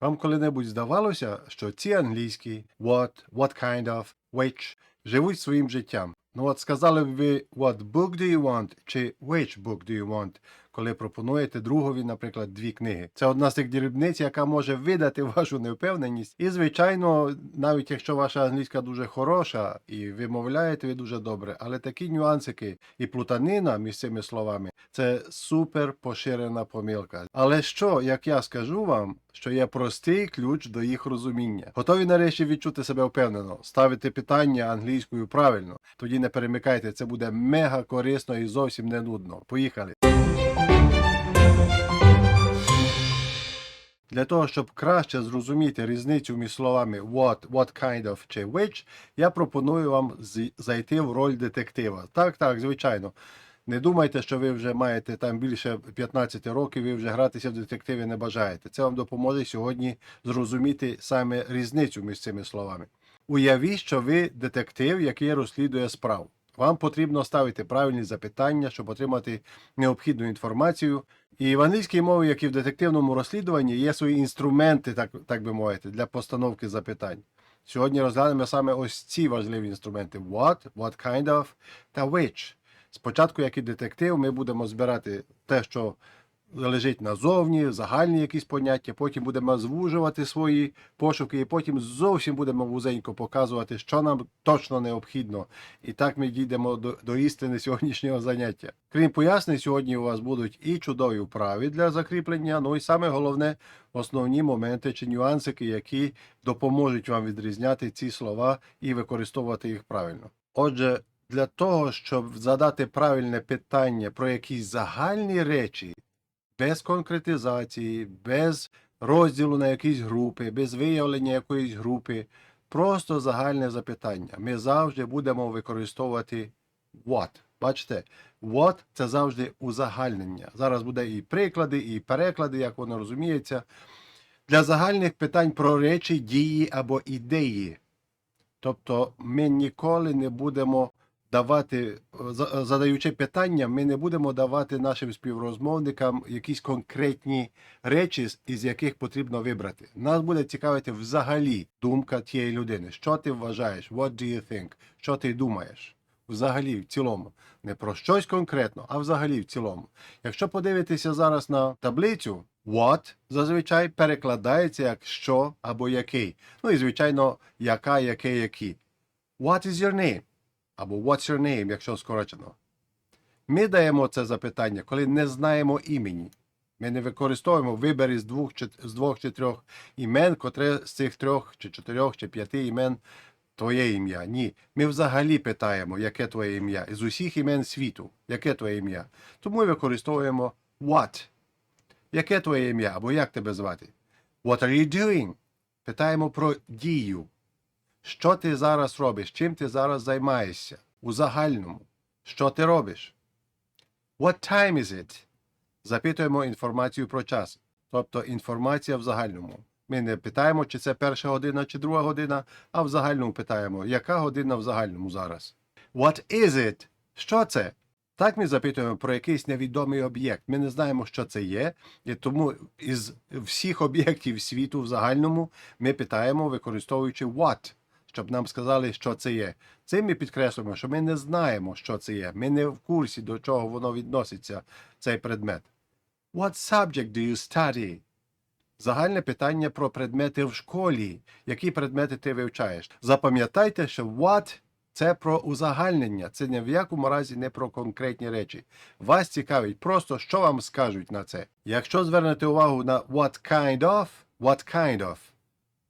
Вам коли-небудь здавалося, що ці англійські what, what kind of, which живуть своїм життям. Ну от сказали б ви what book do you want чи which book do you want, коли пропонуєте другові, наприклад, дві книги. Це одна з тих дрібниць, яка може видати вашу невпевненість. І, звичайно, навіть якщо ваша англійська дуже хороша і вимовляєте ви дуже добре, але такі нюансики і плутанина між цими словами це супер поширена помилка. Але що, як я скажу вам, що є простий ключ до їх розуміння? Готові нарешті відчути себе впевнено, ставити питання англійською правильно. Тоді не перемикайте, це буде мега корисно і зовсім не нудно. Поїхали. Для того, щоб краще зрозуміти різницю між словами what, what kind of чи which, я пропоную вам зайти в роль детектива. Так, так, звичайно. Не думайте, що ви вже маєте там більше 15 років, ви вже гратися в детективи не бажаєте. Це вам допоможе сьогодні зрозуміти саме різницю між цими словами. Уявіть, що ви детектив, який розслідує справу. Вам потрібно ставити правильні запитання, щоб отримати необхідну інформацію. І в англійській мові, як і в детективному розслідуванні, є свої інструменти, так, так би мовити, для постановки запитань. Сьогодні розглянемо саме ось ці важливі інструменти: what, what kind of та which. Спочатку, як і детектив, ми будемо збирати те, що лежить назовні, загальні якісь поняття, потім будемо звужувати свої пошуки, і потім зовсім будемо вузенько показувати, що нам точно необхідно. І так ми дійдемо до, до істини сьогоднішнього заняття. Крім пояснень, сьогодні у вас будуть і чудові вправи для закріплення, ну і саме головне основні моменти чи нюансики, які допоможуть вам відрізняти ці слова і використовувати їх правильно. Отже, для того, щоб задати правильне питання про якісь загальні речі, без конкретизації, без розділу на якісь групи, без виявлення якоїсь групи, просто загальне запитання. Ми завжди будемо використовувати what. Бачите, what – це завжди узагальнення. Зараз буде і приклади, і переклади, як воно розуміється. Для загальних питань про речі, дії або ідеї. Тобто ми ніколи не будемо давати, задаючи питання, ми не будемо давати нашим співрозмовникам якісь конкретні речі, із яких потрібно вибрати. Нас буде цікавити взагалі думка тієї людини. Що ти вважаєш? What do you think? Що ти думаєш? Взагалі, в цілому. Не про щось конкретно, а взагалі в цілому. Якщо подивитися зараз на таблицю, what зазвичай перекладається як що або який. Ну і звичайно, яка, яке, які. What is your name? Або what's your name, якщо скорочено. Ми даємо це запитання, коли не знаємо імені. Ми не використовуємо вибір із двох, з двох чи трьох імен, котре з цих трьох, чи чотирьох, чи п'яти імен твоє ім'я. Ні. Ми взагалі питаємо, яке твоє ім'я. З усіх імен світу, яке твоє ім'я. Тому ми використовуємо what. Яке твоє ім'я або як тебе звати? What are you doing? Питаємо про дію. Що ти зараз робиш? Чим ти зараз займаєшся? У загальному. Що ти робиш? What time is it? Запитуємо інформацію про час. Тобто інформація в загальному. Ми не питаємо, чи це перша година, чи друга година, а в загальному питаємо, яка година в загальному зараз. What is it? Що це? Так ми запитуємо про якийсь невідомий об'єкт. Ми не знаємо, що це є, і тому із всіх об'єктів світу в загальному ми питаємо, використовуючи what, щоб нам сказали, що це є. Цим ми підкреслюємо, що ми не знаємо, що це є. Ми не в курсі, до чого воно відноситься, цей предмет. What subject do you study? Загальне питання про предмети в школі. Які предмети ти вивчаєш? Запам'ятайте, що what – це про узагальнення, це ні в якому разі не про конкретні речі. Вас цікавить просто, що вам скажуть на це. Якщо звернете увагу на what kind of, what kind of,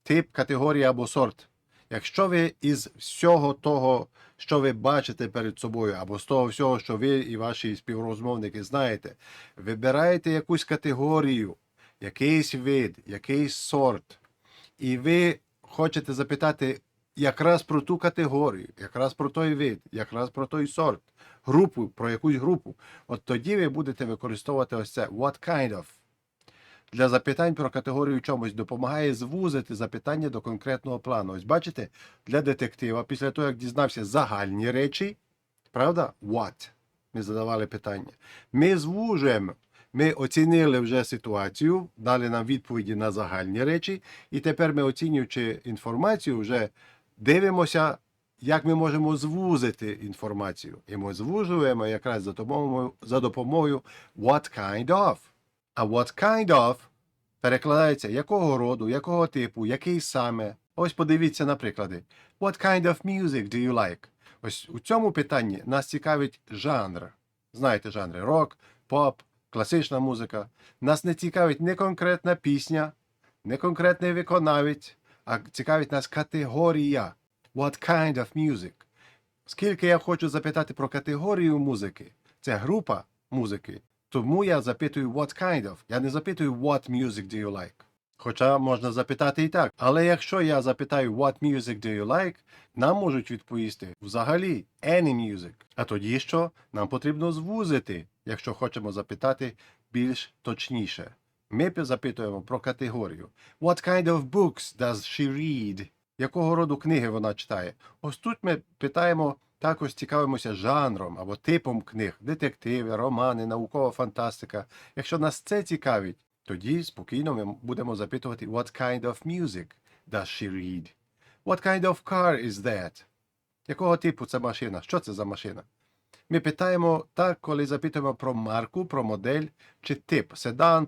тип, категорія або сорт. Якщо ви із всього того, що ви бачите перед собою, або з того всього, що ви і ваші співрозмовники знаєте, вибираєте якусь категорію, якийсь вид, якийсь сорт, і ви хочете запитати якраз про ту категорію, якраз про той вид, якраз про той сорт, групу, про якусь групу, от тоді ви будете використовувати ось це what kind of. Для запитань про категорію чомусь допомагає звузити запитання до конкретного плану. Ось бачите, для детектива, після того, як дізнався загальні речі, правда, what? Ми задавали питання. Ми звужуємо Ми оцінили вже ситуацію, дали нам відповіді на загальні речі, і тепер ми, оцінюючи інформацію, вже дивимося, як ми можемо звузити інформацію. І ми звужуємо якраз за допомогою, за допомогою what kind of. А what kind of перекладається якого роду, якого типу, який саме. Ось подивіться на приклади. What kind of music do you like? Ось у цьому питанні нас цікавить жанр. Знаєте жанри рок, поп, класична музика. Нас не цікавить не конкретна пісня, не конкретний виконавець, а цікавить нас категорія. What kind of music? Оскільки я хочу запитати про категорію музики, це група музики, тому я запитую what kind of. Я не запитую what music do you like. Хоча можна запитати і так. Але якщо я запитаю what music do you like, нам можуть відповісти взагалі any music. А тоді що? Нам потрібно звузити, якщо хочемо запитати більш точніше. Ми запитуємо про категорію. What kind of books does she read? Якого роду книги вона читає? Ось тут ми питаємо, також цікавимося жанром або типом книг, детективи, романи, наукова фантастика. Якщо нас це цікавить, тоді спокійно ми будемо запитувати What kind of music does she read? What kind of car is that? Якого типу це машина? Що це за машина? Ми питаємо так, коли запитуємо про марку, про модель чи тип, седан,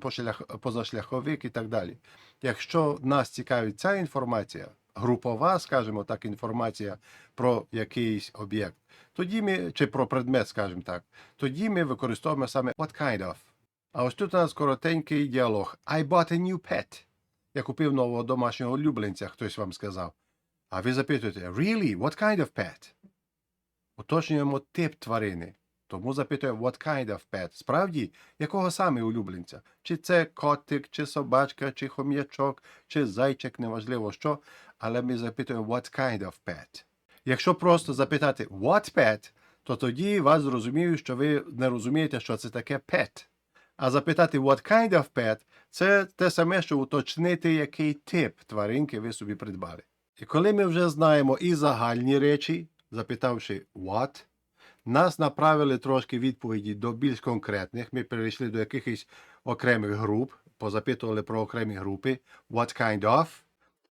позашляховик і так далі. Якщо нас цікавить ця інформація, групова, скажімо так, інформація про якийсь об'єкт, тоді ми, чи про предмет, скажімо так, тоді ми використовуємо саме what kind of. А ось тут у нас коротенький діалог. I bought a new pet. Я купив нового домашнього улюбленця, хтось вам сказав. А ви запитуєте, really? What kind of pet? Уточнюємо тип тварини. Тому запитуємо what kind of pet. Справді, якого саме улюбленця? Чи це котик, чи собачка, чи хом'ячок, чи зайчик, неважливо що. Але ми запитуємо what kind of pet. Якщо просто запитати what pet, то тоді вас зрозуміють, що ви не розумієте, що це таке pet. А запитати what kind of pet це те саме, що уточнити, який тип тваринки ви собі придбали. І коли ми вже знаємо і загальні речі, запитавши what, нас направили трошки відповіді до більш конкретних. Ми перейшли до якихось окремих груп, позапитували про окремі групи, what kind of,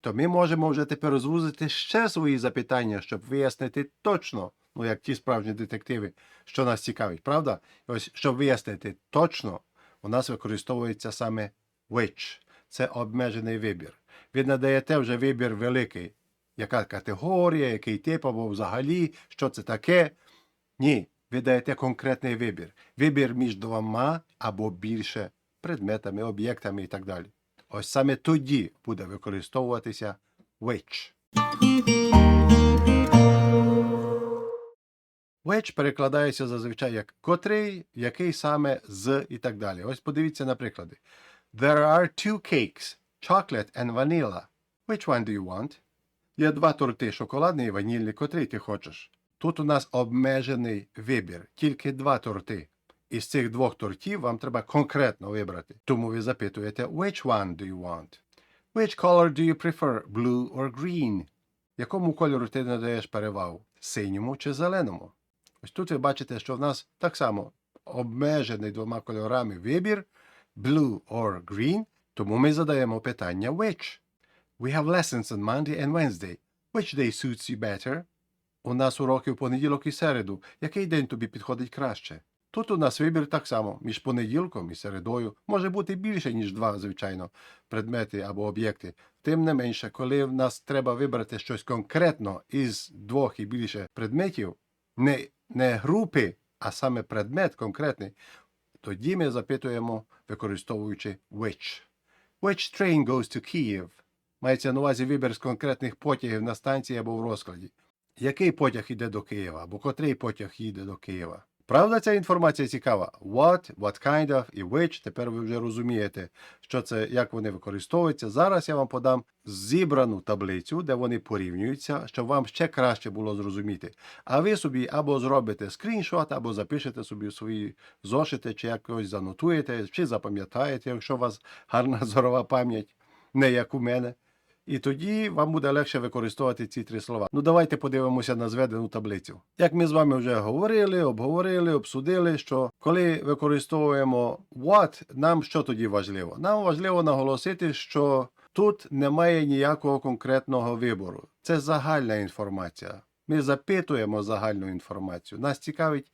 то ми можемо вже тепер звузити ще свої запитання, щоб вияснити точно, ну як ті справжні детективи, що нас цікавить, правда? Ось, щоб вияснити точно, у нас використовується саме which. Це обмежений вибір. Ви надаєте вже вибір великий. Яка категорія, який тип або взагалі, що це таке? Ні, ви даєте конкретний вибір. Вибір між двома або більше предметами, об'єктами і так далі. Ось саме тоді буде використовуватися which. Which перекладається зазвичай як котрий, який саме з і так далі. Ось подивіться на приклади. There are two cakes, chocolate and vanilla. Which one do you want? Є два торти, шоколадний і ванільний, котрий ти хочеш. Тут у нас обмежений вибір, тільки два торти. Із цих двох тортів вам треба конкретно вибрати. Тому ви запитуєте, which one do you want? Which color do you prefer, blue or green? Якому кольору ти надаєш перевагу? Синьому чи зеленому? Ось тут ви бачите, що в нас так само обмежений двома кольорами вибір blue or green, тому ми задаємо питання which. We have lessons on Monday and Wednesday. Which day suits you better? У нас уроки в понеділок і середу. Який день тобі підходить краще? Тут у нас вибір так само між понеділком і середою. Може бути більше, ніж два, звичайно, предмети або об'єкти. Тим не менше, коли в нас треба вибрати щось конкретно із двох і більше предметів, не, не групи, а саме предмет конкретний, тоді ми запитуємо, використовуючи which. Which train goes to Kyiv? Мається на увазі вибір з конкретних потягів на станції або в розкладі. Який потяг йде до Києва, або котрий потяг їде до Києва? Правда, ця інформація цікава? What, what kind of і which. Тепер ви вже розумієте, що це, як вони використовуються. Зараз я вам подам зібрану таблицю, де вони порівнюються, щоб вам ще краще було зрозуміти. А ви собі або зробите скріншот, або запишете собі свої зошити, чи якось занотуєте, чи запам'ятаєте, якщо у вас гарна зорова пам'ять, не як у мене. І тоді вам буде легше використовувати ці три слова. Ну давайте подивимося на зведену таблицю. Як ми з вами вже говорили, обговорили, обсудили, що коли використовуємо what, нам що тоді важливо? Нам важливо наголосити, що тут немає ніякого конкретного вибору. Це загальна інформація. Ми запитуємо загальну інформацію. Нас цікавить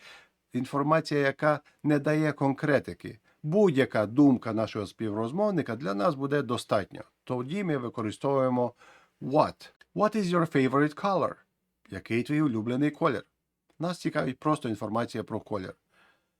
інформація, яка не дає конкретики. Будь-яка думка нашого співрозмовника для нас буде достатньо. Тоді ми використовуємо what. What is your favorite color? Який твій улюблений колір? Нас цікавить просто інформація про колір.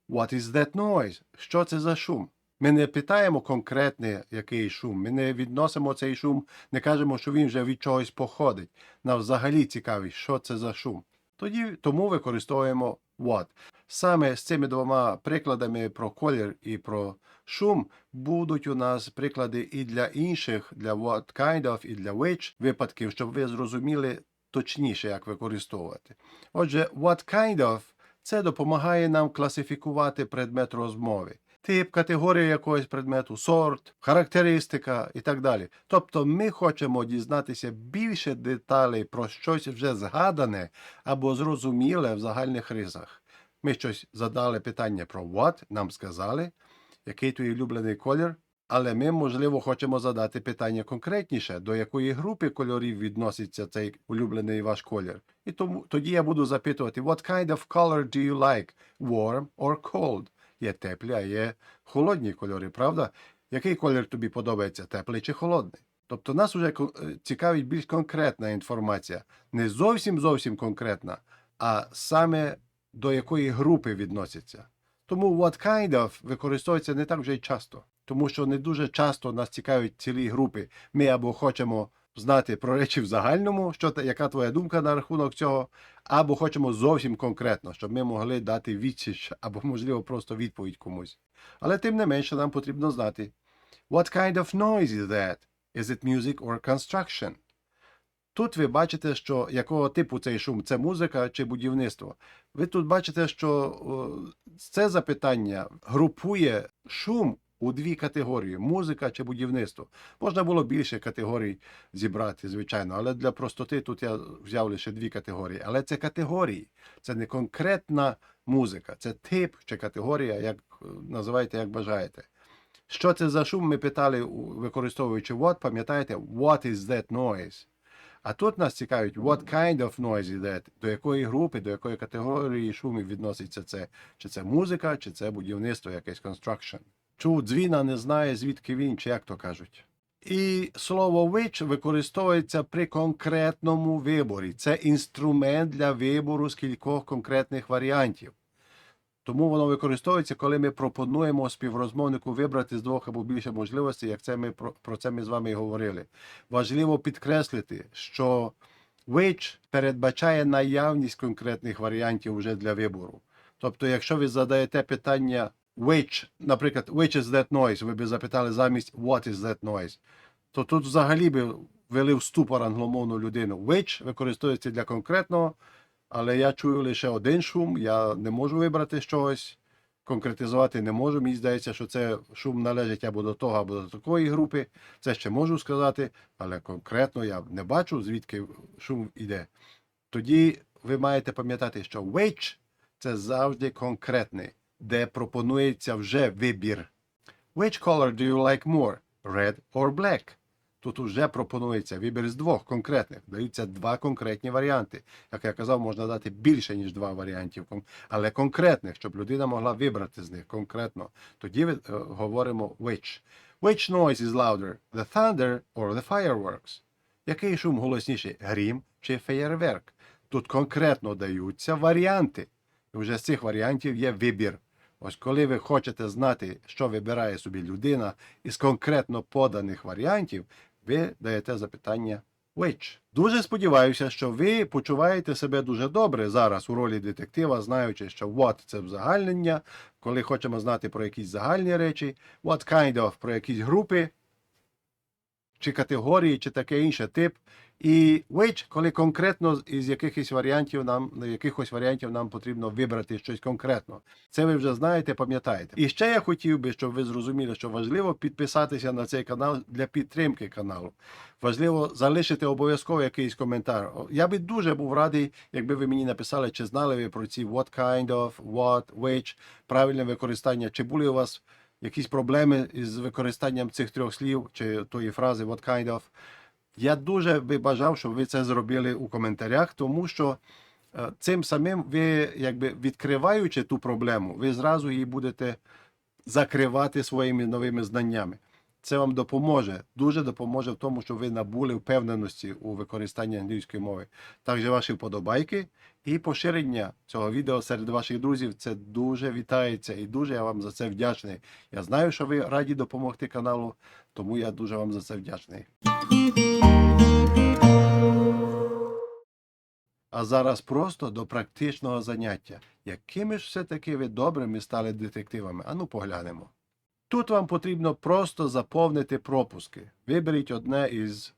What is that noise? Що це за шум? Ми не питаємо конкретний який шум. Ми не відносимо цей шум, не кажемо, що він вже від чогось походить. Нам взагалі цікавить, що це за шум. Тоді тому використовуємо what. Саме з цими двома прикладами про колір і про шум будуть у нас приклади і для інших, для what kind of і для which випадків, щоб ви зрозуміли точніше, як використовувати. Отже, what kind of це допомагає нам класифікувати предмет розмови. Тип, категорія якогось предмету, сорт, характеристика і так далі. Тобто ми хочемо дізнатися більше деталей про щось вже згадане або зрозуміле в загальних рисах. Ми щось задали питання про what, нам сказали, який твій улюблений колір, але ми, можливо, хочемо задати питання конкретніше, до якої групи кольорів відноситься цей улюблений ваш колір. І тому тоді я буду запитувати, what kind of color do you like? Warm or cold? Є теплі, а є холодні кольори, правда? Який колір тобі подобається, теплий чи холодний? Тобто нас вже е, цікавить більш конкретна інформація, не зовсім зовсім конкретна, а саме до якої групи відноситься. Тому what kind of використовується не так вже й часто, тому що не дуже часто нас цікавить цілі групи. Ми або хочемо знати про речі в загальному, що та- яка твоя думка на рахунок цього, або хочемо зовсім конкретно, щоб ми могли дати відсіч або, можливо, просто відповідь комусь. Але тим не менше нам потрібно знати, what kind of noise is that? Is it music or construction? Тут ви бачите, що якого типу цей шум це музика чи будівництво. Ви тут бачите, що це запитання групує шум у дві категорії: музика чи будівництво. Можна було більше категорій зібрати, звичайно, але для простоти тут я взяв лише дві категорії. Але це категорії, це не конкретна музика, це тип чи категорія, як е, називайте, як бажаєте. Що це за шум? Ми питали, використовуючи what, пам'ятаєте, what is that noise? А тут нас цікавить, what kind of noise is that? До якої групи, до якої категорії шумів відноситься це? Чи це музика, чи це будівництво, якесь construction. Чув дзвіна, не знає, звідки він, чи як то кажуть. І слово which використовується при конкретному виборі. Це інструмент для вибору з кількох конкретних варіантів. Тому воно використовується, коли ми пропонуємо співрозмовнику вибрати з двох або більше можливостей, як це ми про, це ми з вами і говорили. Важливо підкреслити, що which передбачає наявність конкретних варіантів вже для вибору. Тобто, якщо ви задаєте питання which, наприклад, which is that noise, ви б запитали замість what is that noise, то тут взагалі би ввели в ступор англомовну людину. Which використовується для конкретного, але я чую лише один шум, я не можу вибрати щось, конкретизувати не можу. Мені здається, що це шум належить або до того, або до такої групи. Це ще можу сказати, але конкретно я не бачу, звідки шум іде. Тоді ви маєте пам'ятати, що which – це завжди конкретний, де пропонується вже вибір. Which color do you like more? Red or black? Тут вже пропонується вибір з двох конкретних. Даються два конкретні варіанти. Як я казав, можна дати більше, ніж два варіантів, але конкретних, щоб людина могла вибрати з них конкретно. Тоді ми е, говоримо which. Which noise is louder? The thunder or the fireworks? Який шум голосніший? Грім чи феєрверк? Тут конкретно даються варіанти. І вже з цих варіантів є вибір. Ось коли ви хочете знати, що вибирає собі людина із конкретно поданих варіантів, ви даєте запитання which. Дуже сподіваюся, що ви почуваєте себе дуже добре зараз у ролі детектива, знаючи, що what – це взагальнення, коли хочемо знати про якісь загальні речі, what kind of – про якісь групи, чи категорії, чи таке інше тип. І which, коли конкретно із якихось варіантів нам якихось варіантів нам потрібно вибрати щось конкретно. Це ви вже знаєте, пам'ятаєте. І ще я хотів би, щоб ви зрозуміли, що важливо підписатися на цей канал для підтримки каналу. Важливо залишити обов'язково якийсь коментар. Я би дуже був радий, якби ви мені написали, чи знали ви про ці what kind of, what, which, правильне використання, чи були у вас якісь проблеми із використанням цих трьох слів, чи тої фрази what kind of. Я дуже би бажав, щоб ви це зробили у коментарях, тому що е, цим самим ви, якби відкриваючи ту проблему, ви зразу її будете закривати своїми новими знаннями. Це вам допоможе, дуже допоможе в тому, щоб ви набули впевненості у використанні англійської мови. Також ваші вподобайки і поширення цього відео серед ваших друзів це дуже вітається і дуже я вам за це вдячний. Я знаю, що ви раді допомогти каналу, тому я дуже вам за це вдячний. А зараз просто до практичного заняття. Якими ж все-таки ви добрими стали детективами? Ану поглянемо. Тут вам потрібно просто заповнити пропуски. Виберіть одне із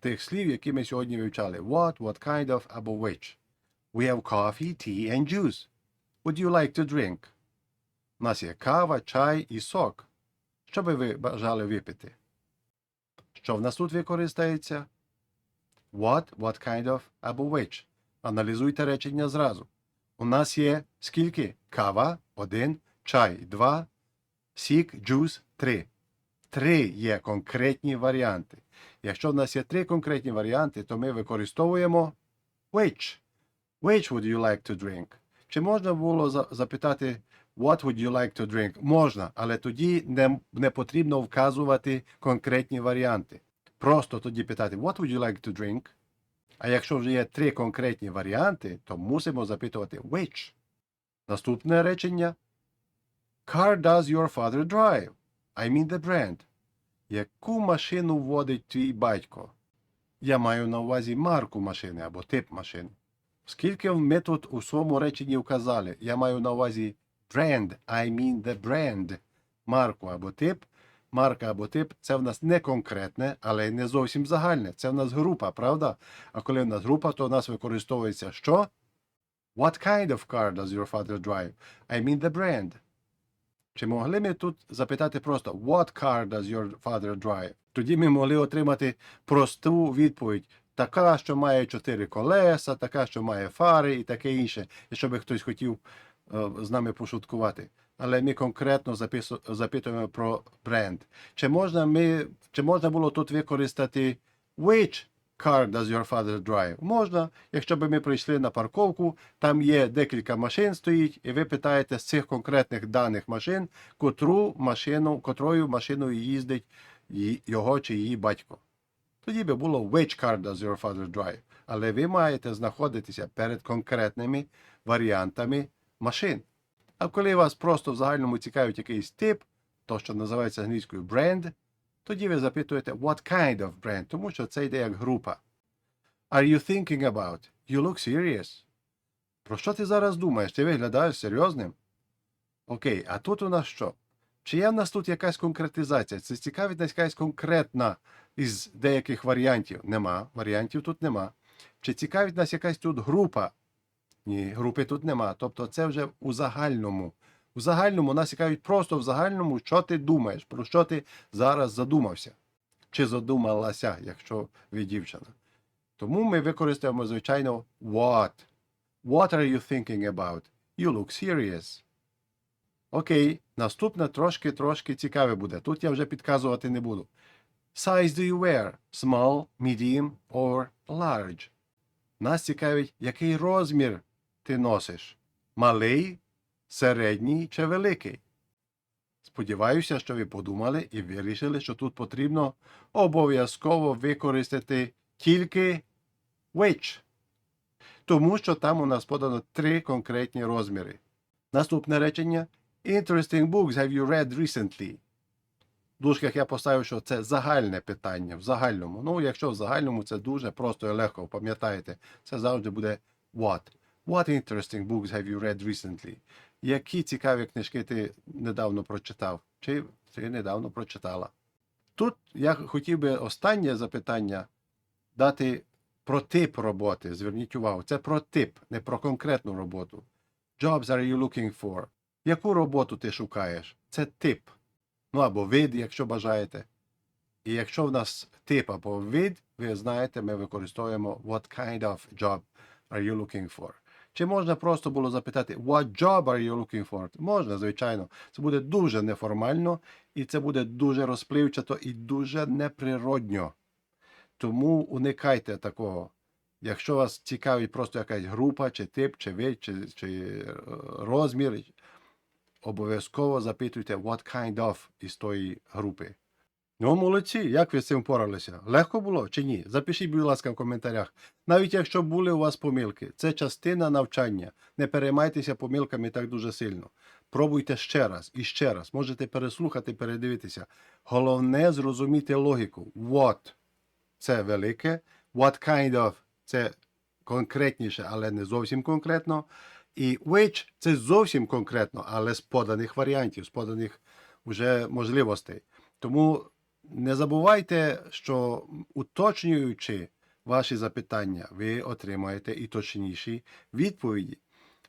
тих слів, які ми сьогодні вивчали: what, what kind of або which. We have coffee, tea and juice. Would you like to drink? У нас є кава, чай і сок. Що би ви бажали випити? Що в нас тут використається? What, what kind of або which. Аналізуйте речення зразу. У нас є скільки? Кава один, чай два, сік, джус три. Три є конкретні варіанти. Якщо в нас є три конкретні варіанти, то ми використовуємо which. Which would you like to drink? Чи можна було запитати What would you like to drink? Можна, але тоді не, не потрібно вказувати конкретні варіанти. Просто тоді питати What would you like to drink? А якщо вже є три конкретні варіанти, то мусимо запитувати which. Наступне речення. Car does your father drive? I mean the brand. Яку машину водить твій батько? Я маю на увазі марку машини або тип машини. Оскільки ми тут у своєму реченні вказали, я маю на увазі brand, I mean the brand, марку або тип. Марка або тип це в нас не конкретне, але й не зовсім загальне. Це в нас група, правда? А коли в нас група, то в нас використовується що? What kind of car does your father drive? I mean the brand. Чи могли ми тут запитати просто What car does your father drive? Тоді ми могли отримати просту відповідь. Така, що має чотири колеса, така, що має фари і таке інше, якщо би хтось хотів е, з нами пошуткувати. Але ми конкретно запитуємо про бренд. Чи можна, ми, чи можна було тут використати which car does your father drive? Можна, якщо б ми прийшли на парковку, там є декілька машин стоїть, і ви питаєте з цих конкретних даних машин, котру машину, котрою машиною їздить його чи її батько. Тоді би було which car does your father drive? Але ви маєте знаходитися перед конкретними варіантами машин. А коли вас просто в загальному цікавить якийсь тип, то що називається англійською бренд, тоді ви запитуєте what kind of brand, тому що це йде як група. Are you thinking about? You look serious. Про що ти зараз думаєш? Ти виглядаєш серйозним? Окей, а тут у нас що? Чи є в нас тут якась конкретизація? Це цікавить нас якась конкретна із деяких варіантів? Нема. Варіантів тут нема. Чи цікавить нас якась тут група? Ні, групи тут нема. Тобто це вже у загальному. У загальному нас цікавить просто в загальному, що ти думаєш, про що ти зараз задумався. Чи задумалася, якщо ви дівчина. Тому ми використаємо, звичайно, what. What are you thinking about? You look serious. Окей, наступне трошки-трошки цікаве буде. Тут я вже підказувати не буду. Size do you wear? Small, medium or large? Нас цікавить, який розмір ти носиш? Малий, середній чи великий? Сподіваюся, що ви подумали і вирішили, що тут потрібно обов'язково використати тільки which. Тому що там у нас подано три конкретні розміри. Наступне речення. Interesting books have you read recently? В дужках я поставив, що це загальне питання в загальному. Ну, якщо в загальному це дуже просто і легко, пам'ятаєте, це завжди буде what. What interesting books have you read recently? Які цікаві книжки ти недавно прочитав? Чи ти недавно прочитала? Тут я хотів би останнє запитання дати про тип роботи. Зверніть увагу, це про тип, не про конкретну роботу. Jobs are you looking for? Яку роботу ти шукаєш? Це тип. Ну або вид, якщо бажаєте. І якщо в нас тип або вид, ви знаєте, ми використовуємо what kind of job are you looking for. Чи можна просто було запитати what job are you looking for? Можна, звичайно. Це буде дуже неформально, і це буде дуже розпливчато і дуже неприродньо. Тому уникайте такого. Якщо вас цікавить просто якась група, чи тип, чи вид, чи, чи е, розмір, обов'язково запитуйте what kind of із тої групи. Ну, молодці, як ви з цим впоралися? Легко було чи ні? Запишіть, будь ласка, в коментарях. Навіть якщо були у вас помилки, це частина навчання. Не переймайтеся помилками так дуже сильно. Пробуйте ще раз і ще раз. Можете переслухати, передивитися. Головне зрозуміти логіку. What це велике, what kind of це конкретніше, але не зовсім конкретно. І which це зовсім конкретно, але з поданих варіантів, з поданих вже можливостей. Тому не забувайте, що уточнюючи ваші запитання, ви отримаєте і точніші відповіді.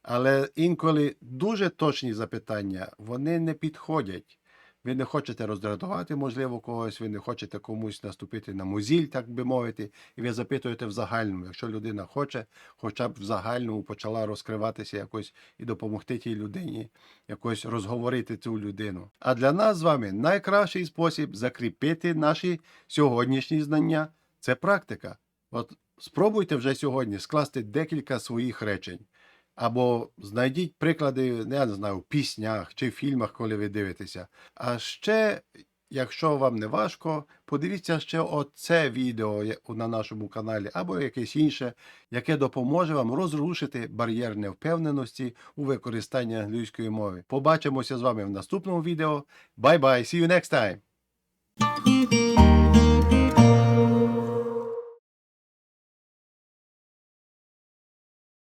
Але інколи дуже точні запитання вони не підходять. Ви не хочете роздратувати, можливо, когось, ви не хочете комусь наступити на музіль, так би мовити, і ви запитуєте в загальному. Якщо людина хоче, хоча б в загальному почала розкриватися якось і допомогти тій людині, якось розговорити цю людину. А для нас з вами найкращий спосіб закріпити наші сьогоднішні знання це практика. От спробуйте вже сьогодні скласти декілька своїх речень. Або знайдіть приклади, я не знаю, в піснях чи в фільмах, коли ви дивитеся. А ще, якщо вам не важко, подивіться ще оце відео на нашому каналі, або якесь інше, яке допоможе вам розрушити бар'єр невпевненості у використанні англійської мови. Побачимося з вами в наступному відео. Bye-bye, see you next time!